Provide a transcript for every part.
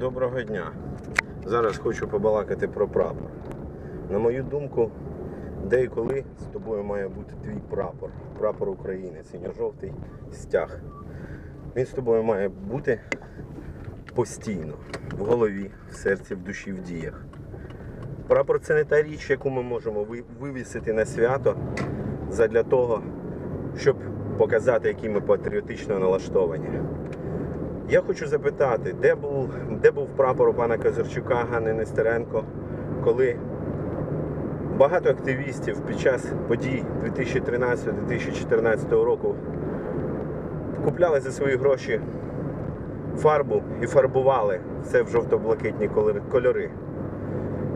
Доброго дня. Зараз хочу побалакати про прапор. На мою думку, де і коли з тобою має бути твій прапор. Прапор України, синьо-жовтий стяг. Він з тобою має бути постійно, в голові, в серці, в душі, в діях. Прапор це не та річ, яку ми можемо вивісити на свято задля того, щоб показати, які ми патріотично налаштовані. Я хочу запитати, де був, де був прапор у пана Козарчука, Ганни Нестеренко, коли багато активістів під час подій 2013-2014 року купляли за свої гроші фарбу і фарбували все в жовто-блакитні кольори.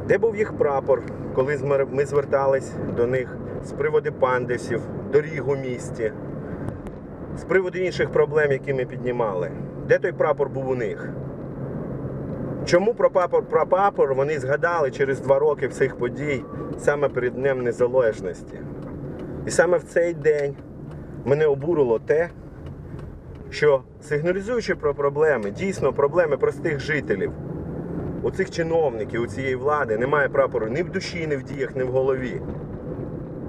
Де був їх прапор, коли ми звертались до них з приводу пандесів, доріг у місті, з приводу інших проблем, які ми піднімали? Де той прапор був у них? Чому про прапор, про прапор вони згадали через два роки всіх подій саме перед Днем Незалежності? І саме в цей день мене обурило те, що сигналізуючи про проблеми, дійсно проблеми простих жителів, у цих чиновників, у цієї влади немає прапору ні в душі, ні в діях, ні в голові.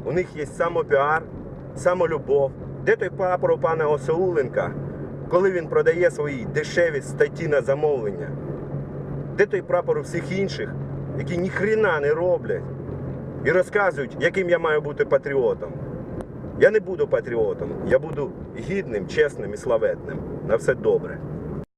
У них є самопіар, самолюбов. Де той прапор у пана Осауленка, коли він продає свої дешеві статті на замовлення? Де той прапор у всіх інших, які ніхрена не роблять і розказують, яким я маю бути патріотом? Я не буду патріотом, я буду гідним, чесним і славетним. На все добре.